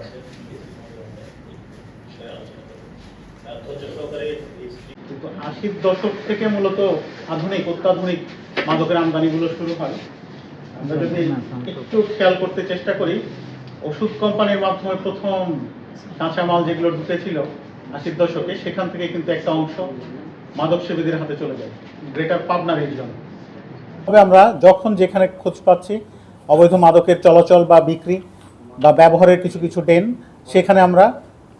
আছে কিন্তু আশির দশক থেকে মূলত আধুনিক অত্যাধুনিক মাদকের আমদানিগুলো শুরু হয়। আমরা যদি একটু খেয়াল করতে চেষ্টা করি ওষুধ কোম্পানির মাধ্যমে প্রথম কাঁচামাল যেগুলো ঢুকেছিল আশির দশকে সেখান থেকে কিন্তু একটা অংশ মাদক সেবীদের হাতে চলে যায়। গ্রেটার পাবনা রিজন তবে আমরা যখন যেখানে খোঁজ পাচ্ছি অবৈধ মাদকের চলাচল বা বিক্রি বা ব্যবহারের কিছু কিছু ডেন সেখানে আমরা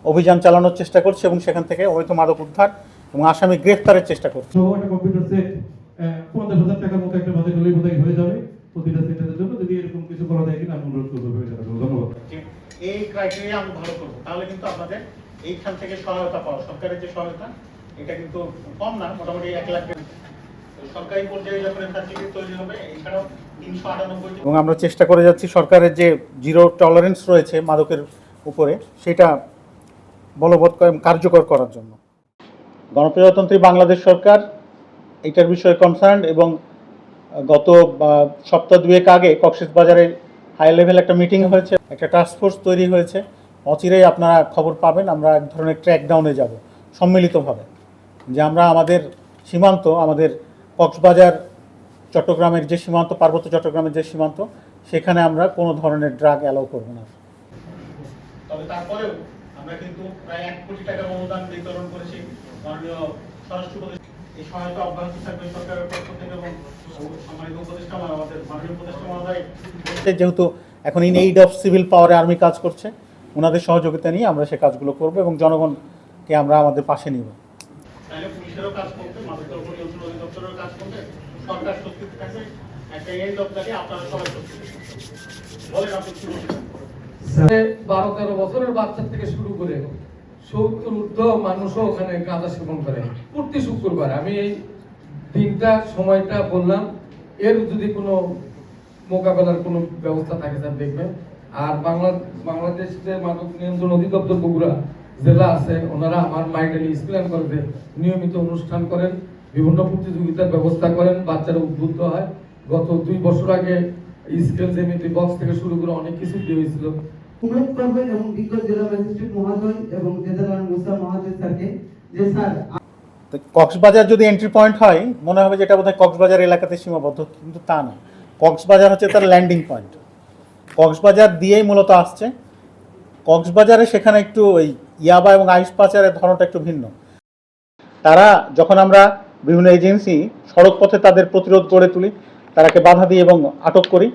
অভিযান চালানোর চেষ্টা করছি এবং সেখান থেকে অবৈধ মাদক উদ্ধার এবং আসামি গ্রেফতারের চেষ্টা করছি। কম্পিউটার সেট পঞ্চাশ হাজার টাকার মতো একটা বাজেট হলেই বোধহয় হয়ে যাবে প্রতিটা সেটের জন্য। যদি এরকম কিছু করা যায় কিনা আমি অনুরোধ করব ধন্যবাদ। এই ক্রাইটেরিয়া আমি ভালো করব। তাহলে কিন্তু আপনাদের এইখান থেকে সহায়তা পাওয়া সরকারের যে সহায়তা এটা কিন্তু কম না মোটামুটি এক লাখ এবং আমরা চেষ্টা করে যাচ্ছি সরকারের যে জিরো টলারেন্স রয়েছে মাদকের উপরে, সেটা বলবৎ করে- কার্যকর করার জন্য। গণপ্রজাতন্ত্রী বাংলাদেশ সরকার এটার বিষয়ে কনসার্ন এবং গত সপ্তাহ দুয়েক আগে কক্সেস বাজারে হাই লেভেল একটা মিটিং হয়েছে, একটা টাস্ক ফোর্স তৈরি হয়েছে। অচিরেই আপনারা খবর পাবেন, আমরা এক ধরনের ট্র্যাক ডাউনে যাব, সম্মিলিতভাবে। যে আমরা আমাদের সীমান্ত, আমাদের কক্সবাজার চট্টগ্রামের যে সীমান্ত পার্বত্য চট্টগ্রামের যে সীমান্ত সেখানে আমরা কোনো ধরনের ড্রাগ অ্যালাউ করব না। তবে তারপরেও আমরা কিন্তু প্রায় এক কোটি টাকার অনুদান বিতরণ করেছি মাননীয় স্বরাষ্ট্র এই সহায়তা অব্যাহত থাকবে সরকারের পক্ষ থেকে এবং সম্মানিত উপদেষ্টা আমাদের মাননীয় উপদেষ্টা মহোদয় যেহেতু এখন ইন এইড অফ সিভিল পাওয়ারে আর্মি কাজ করছে ওনাদের সহযোগিতা নিয়ে আমরা সে কাজগুলো করব এবং জনগণকে আমরা আমাদের পাশে নিব। তাহলে পুলিশেরও কাজ করবে মাদক দ্রব্য নিয়ন্ত্রণ অধিদপ্তরের কাজ করবে একটা এন্ড অফ আপনারা সবাই বলেন আপনি বারো তেরো বছরের বাচ্চা থেকে শুরু করে সত্তর ঊর্ধ্ব মানুষও ওখানে গাঁজা সেবন করে। প্রতি শুক্রবার আমি এই দিনটা, সময়টা বললাম, এর যদি কোনো মোকাবেলার কোনো ব্যবস্থা থাকে স্যার, দেখবেন। আর বাংলা বাংলাদেশ যে মাদক নিয়ন্ত্রণ অধিদপ্তর বগুড়া জেলা আছে, ওনারা আমার স্প্ল্যান করবে, নিয়মিত অনুষ্ঠান করেন। বিভিন্ন প্রতিযোগিতার ব্যবস্থা করেন বাচ্চারা উদ্বুদ্ধ হয়। গত দুই বছর আগে স্কেল জেমিতি বক্স থেকে শুরু করে অনেক কিছু দিয়ে হয়েছিল। অনুরোধ করবেন এবং বিজ্ঞ জেলা ম্যাজিস্ট্রেট মহোদয় এবং জেদারান মুসা মহাজির স্যারকে যে স্যার কক্সবাজার যদি এন্ট্রি পয়েন্ট হয় মনে হবে যেটা বোধহয় কক্সবাজার এলাকাতে সীমাবদ্ধ কিন্তু তা না। কক্সবাজার হচ্ছে তার ল্যান্ডিং পয়েন্ট কক্সবাজার দিয়েই মূলত আসছে। কক্সবাজারে সেখানে একটু ওই ইয়াবা এবং আইস পাচারের ধরনটা একটু ভিন্ন। তারা যখন আমরা বিভিন্ন এজেন্সি সড়ক পথে তাদের প্রতিরোধ গড়ে তুলি তারাকে বাধা দিই এবং আটক করি।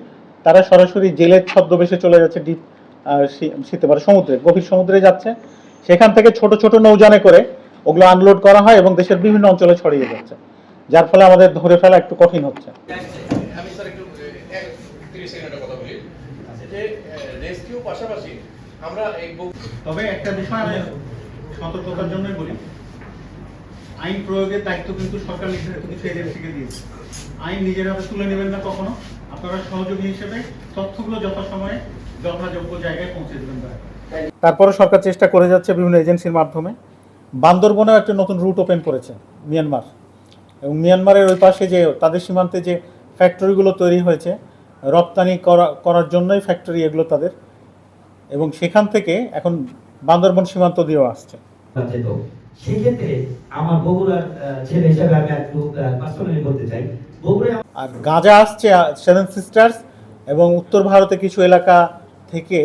তারা সরাসরি জেলের ছদ্মবেশে চলে যাচ্ছে ডিপ শীতে পারে সমুদ্রে গভীর সমুদ্রে যাচ্ছে। সেখান থেকে ছোট ছোট নৌযানে করে ওগুলো আনলোড করা হয় এবং দেশের বিভিন্ন অঞ্চলে ছড়িয়ে যাচ্ছে। যার ফলে আমাদের ধরে ফেলা একটু কঠিন হচ্ছে। আমি স্যার একটু এক তিরিশ সেকেন্ডের কথা বলি। যে রেস্কিউ পাশাপাশি আমরা এই তবে একটা বিষয় আমি সতর্কতার জন্যই বলি। আইন প্রয়োগের দায়িত্ব কিন্তু সরকার নির্ধারিত কিছু এজেন্সিকে দিয়েছে। আইন নিজের হাতে তুলে নেবেন না কখনো। আপনারা সহযোগী হিসেবে তথ্যগুলো যথাসময়ে যথাযোগ্য জায়গায় পৌঁছে দেবেন তারপরে সরকার চেষ্টা করে যাচ্ছে বিভিন্ন এজেন্সির মাধ্যমে। বান্দরবনেও একটা নতুন রুট ওপেন করেছে মিয়ানমার। এবং মিয়ানমারের ওই পাশে যে তাদের সীমান্তে যে ফ্যাক্টরিগুলো তৈরি হয়েছে রপ্তানি করা করার জন্যই ফ্যাক্টরি এগুলো তাদের। এবং সেখান থেকে এখন বান্দরবন সীমান্ত দিয়েও আসছে। যেত সেক্ষেত্রে আমার বগুড়ার ছেলে হিসাবে আমি একটু পার্সোনালি বলতে চাই বগুড়ায় আর গাঁজা আসছে সেভেন সিস্টার্স এবং উত্তর ভারতে কিছু এলাকা থেকে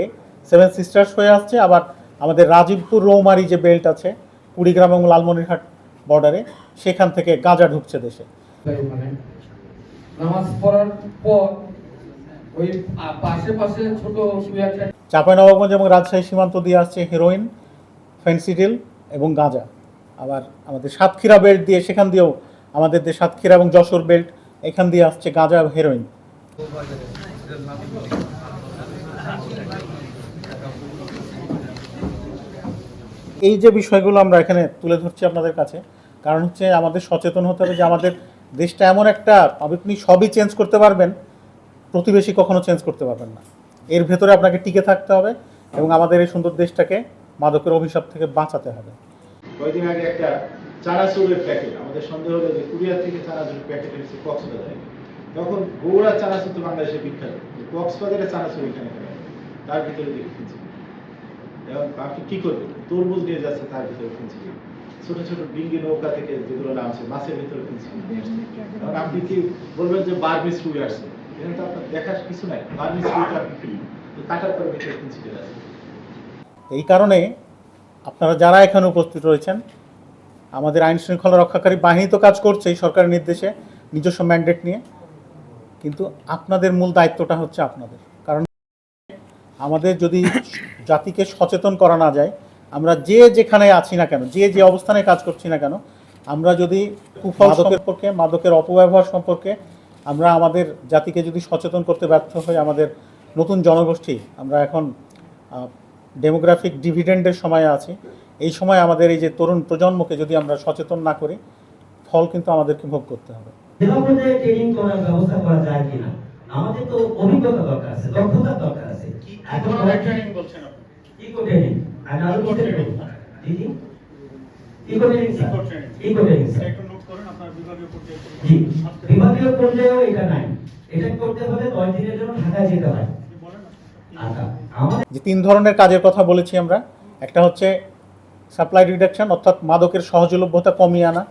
সেভেন সিস্টার্স হয়ে আসছে। আবার আমাদের রাজীবপুর রৌমারি যে বেল্ট আছে কুড়িগ্রাম এবং লালমনিরহাট বর্ডারে সেখান থেকে গাঁজা ঢুকছে দেশে। নামাজ পড়ার পর ওই পাশে পাশে ছোট চাঁপাইনবাবগঞ্জ এবং রাজশাহী সীমান্ত দিয়ে আসছে হেরোইন ফেন্সিডিল এবং গাঁজা। আবার আমাদের সাতক্ষীরা বেল্ট দিয়ে সেখান দিয়েও আমাদের যে সাতক্ষীরা এবং যশোর বেল্ট, এখান দিয়ে আসছে গাঁজা হেরোইন এই যে বিষয়গুলো আমরা এখানে তুলে ধরছি আপনাদের কাছে, কারণ হচ্ছে আমাদের সচেতন হতে হবে যে আমাদের দেশটা এমন একটা, আপনি সবই চেঞ্জ করতে পারবেন, প্রতিবেশী কখনো চেঞ্জ করতে পারবেন না। এর ভেতরে আপনাকে টিকে থাকতে হবে এবং আমাদের এই সুন্দর দেশটাকে মাদকের অভিশাপ থেকে বাঁচাতে হবে। কয়েকদিন আগে একটা চানাচুরের প্যাকেট আমাদের সন্দেহ হলো যে কুরিয়ার থেকে চানাচুরের প্যাকেট এসেছে কক্সবাজারে। তখন বগুড়া চানাচুর তো বাংলাদেশে বিখ্যাত কক্সবাজারে চানাচুর এখানে তার ভিতরে দেখেছি এবং আপনি কি করবেন তরমুজ নিয়ে যাচ্ছে, তার ভিতরে ফেন্সিডিল ছোট ছোট ডিঙ্গি নৌকা থেকে যেগুলো নামছে, মাছের ভিতরে নিয়ে এবং আপনি কি বলবেন যে বার্মিস রুই আসছে? এখানে তো আপনার দেখার কিছু নাই। বার্মিস রুইটা কাটার পরে ভিতরে আছে এই কারণে আপনারা যারা এখানে উপস্থিত রয়েছেন আমাদের আইন শৃঙ্খলা রক্ষাকারী বাহিনী তো কাজ করছেই সরকারের নির্দেশে নিজস্ব ম্যান্ডেট নিয়ে। কিন্তু আপনাদের মূল দায়িত্বটা হচ্ছে আপনাদের। কারণ আমাদের যদি জাতিকে সচেতন করা না যায় আমরা যে যেখানে আছি না কেন যে যে অবস্থানে কাজ করছি না কেন আমরা যদি কুফল সম্পর্কে মাদকের অপব্যবহার সম্পর্কে আমরা আমাদের জাতিকে যদি সচেতন করতে ব্যর্থ হই আমাদের নতুন জনগোষ্ঠী আমরা এখন ডেমোগ্রাফিক ডিভিডেন্ডের সময় আছে। এই সময় আমাদের এই যে তরুণ প্রজন্মকে যদি আমরা সচেতন না করি ফল কিন্তু আমাদেরকে ভোগ করতে হবে। ট্রেনিং করার ব্যবস্থা করা যায় কিনা? আমাদের তো অভিজ্ঞতা দরকার আছে দক্ষতার দরকার আছে। এখন ট্রেনিং বলছেন আপনি? ইকো ট্রেনিং আর আরও কিছু জি জি। Eco training sir Eco eco training একটু নোট করেন আপনার বিভাগীয় পর্যায়ে বিভাগীয় পর্যায়েও এটা নাই। এটা করতে হলে দশ দিনের জন্য ঢাকায় যেতে হয়। যে তিন ধরনের কাজের কথা বলেছি আমরা, একটা হচ্ছে সাপ্লাই রিডাকশন অর্থাৎ মাদকের সহজলভ্যতা কমিয়ে আনা।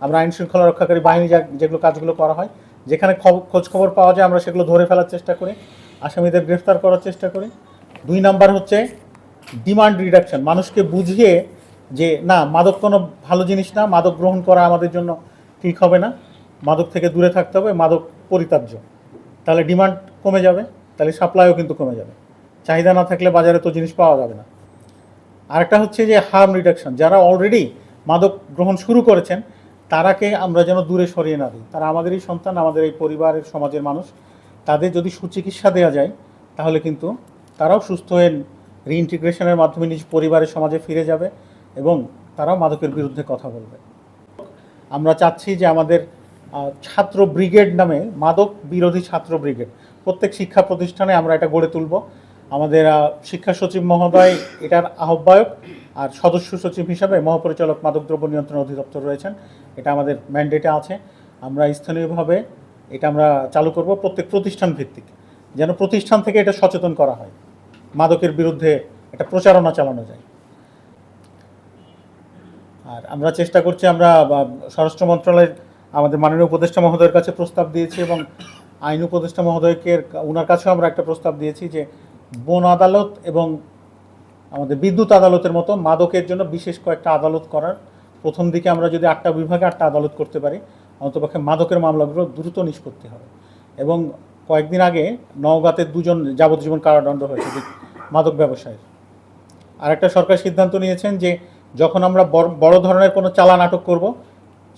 আমরা আইন শৃঙ্খলা রক্ষাকারী বাহিনী যা- যেগুলো কাজগুলো করা হয়, যেখানে খোঁজ খবর পাওয়া যায়, আমরা সেগুলো ধরে ফেলার চেষ্টা করি, আসামিদের গ্রেফতার করার চেষ্টা করি। দুই নাম্বার হচ্ছে ডিমান্ড রিডাকশন মানুষকে বুঝিয়ে যে, না, মাদক কোনো ভালো জিনিস না, মাদক গ্রহণ করা আমাদের জন্য ঠিক হবে না। মাদক থেকে দূরে থাকতে হবে, মাদক পরিত্যাজ্য। তাহলে ডিমান্ড কমে যাবে, তাহলে সাপ্লাইও কিন্তু কমে যাবে। চাহিদা না থাকলে বাজারে তো জিনিস পাওয়া যাবে না। আরেকটা হচ্ছে যে হার্ম রিডাকশন যারা অলরেডি মাদক গ্রহণ শুরু করেছেন, তারাকে আমরা যেন দূরে সরিয়ে না দিই। তারা আমাদেরই সন্তান, আমাদের এই পরিবারের সমাজের মানুষ। তাদের যদি সুচিকিৎসা দেওয়া যায়, তাহলে কিন্তু তারাও সুস্থ হয়ে রিইন্টিগ্রেশনের মাধ্যমে নিজ পরিবারের সমাজে ফিরে যাবে এবং তারাও মাদকের বিরুদ্ধে কথা বলবে। আমরা চাচ্ছি যে আমাদের ছাত্র ব্রিগেড নামে, মাদক বিরোধী ছাত্র ব্রিগেড, প্রত্যেক শিক্ষা প্রতিষ্ঠানে আমরা এটা গড়ে তুলব। আমাদের শিক্ষা সচিব মহোদয় এটার আহ্বায়ক আর সদস্য সচিব হিসাবে মহাপরিচালক মাদকদ্রব্য নিয়ন্ত্রণ অধিদপ্তর রয়েছেন। এটা আমাদের ম্যান্ডেটে আছে। আমরা স্থানীয়ভাবে এটা আমরা চালু করব প্রত্যেক প্রতিষ্ঠান ভিত্তিক। যেন প্রতিষ্ঠান থেকে এটা সচেতন করা হয়। মাদকের বিরুদ্ধে এটা প্রচারণা চালানো যায়। আর আমরা চেষ্টা করছি, আমরা স্বরাষ্ট্র মন্ত্রণালয়ের আমাদের মাননীয় উপদেষ্টা মহোদয়ের কাছে প্রস্তাব দিয়েছি এবং আইন উপদেষ্টা মহোদয়কে ওনার কাছেও আমরা একটা প্রস্তাব দিয়েছি যে বন আদালত এবং আমাদের বিদ্যুৎ আদালতের মতো মাদকের জন্য বিশেষ কয়েকটা আদালত করার। প্রথম দিকে আমরা যদি আটটা বিভাগে আটটা আদালত করতে পারি অন্তপক্ষে মাদকের মামলাগুলো দ্রুত নিষ্পত্তি হবে। এবং কয়েকদিন আগে নওগাঁতে দুজন যাবজ্জীবন কারাদণ্ড হয়েছে মাদক ব্যবসায়ীর। আরেকটা সরকার সিদ্ধান্ত নিয়েছেন যে, যখন আমরা বড় ধরনের কোনো চালান আটক করব,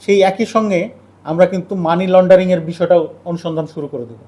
সেই একই সঙ্গে আমরা কিন্তু মানি লন্ডারিংয়ের বিষয়টাও অনুসন্ধান শুরু করে দেবো।